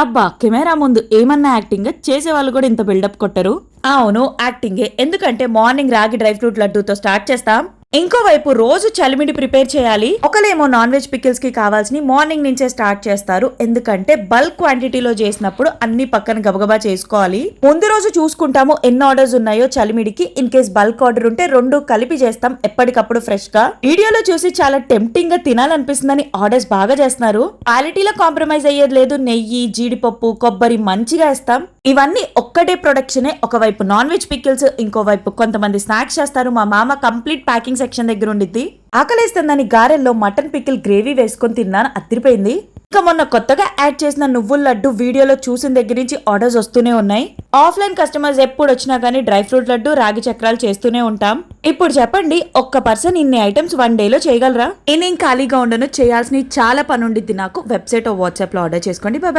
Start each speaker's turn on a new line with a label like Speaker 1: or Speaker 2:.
Speaker 1: అబ్బా కెమెరా ముందు ఏమన్నా యాక్టింగ్ చేసే వాళ్ళు కూడా ఇంత బిల్డప్ కొట్టరు? అవును యాక్టింగే. ఎందుకంటే మార్నింగ్ రాగి డ్రై ఫ్రూట్ లడ్డూతో స్టార్ట్ చేస్తాం. ఇంకోవైపు రోజు చలిమిడి ప్రిపేర్ చేయాలి. ఒకలేమో నాన్ వెజ్ పికిల్స్కి కావాల్సిన మార్నింగ్ నుంచే స్టార్ట్ చేస్తారు. ఎందుకంటే బల్క్ క్వాంటిటీలో చేసినప్పుడు అన్ని పక్కన గబగబా చేసుకోవాలి. ముందు రోజు చూసుకుంటాము ఎన్ని ఆర్డర్స్ ఉన్నాయో చలిమిడికి. ఇన్ కేస్ బల్క్ ఆర్డర్ ఉంటే రెండు కలిపి చేస్తాం ఎప్పటికప్పుడు ఫ్రెష్గా వీడియోలో చూసి చాలా టెంప్టింగ్గా తినాలనిపిస్తుందని ఆర్డర్స్ బాగా చేస్తున్నారు. క్వాలిటీలో కాంప్రమైజ్ అయ్యేది లేదు. నెయ్యి జీడిపప్పు కొబ్బరి మంచిగా ఇస్తాం ఇవన్నీ ఒక్కటే ప్రొడక్షనే. ఒకవైపు నాన్ వెజ్ పికిల్స్ ఇంకోవైపు కొంతమంది స్నాక్స్ చేస్తారు. మా మామ కంప్లీట్ ప్యాకింగ్ సెక్షన్ దగ్గర ఉండిద్ది. ఆకలేస్తుందని గారెల్లో మటన్ పికిల్ గ్రేవీ వేసుకొని తిన్నాను. అదిరిపోయింది. ఇంకా మొన్న కొత్తగా యాడ్ చేసిన నువ్వుల లడ్డు వీడియోలో చూసిన దగ్గర నుంచి ఆర్డర్స్ వస్తూనే ఉన్నాయి. ఆఫ్లైన్ కస్టమర్స్ ఎప్పుడు వచ్చినా కానీ డ్రై ఫ్రూట్ లడ్డు రాగి చక్రాలు చేస్తూనే ఉంటాం. ఇప్పుడు చెప్పండి ఒక్క పర్సన్ ఇన్ని ఐటమ్స్ వన్ డేలో చేయగలరా? నేనేం ఖాళీగా ఉండను. చేయాల్సిన చాలా పని ఉండిద్ది నాకు. వెబ్సైట్ వాట్సాప్లో ఆర్డర్ చేసుకోండి. బాయ్.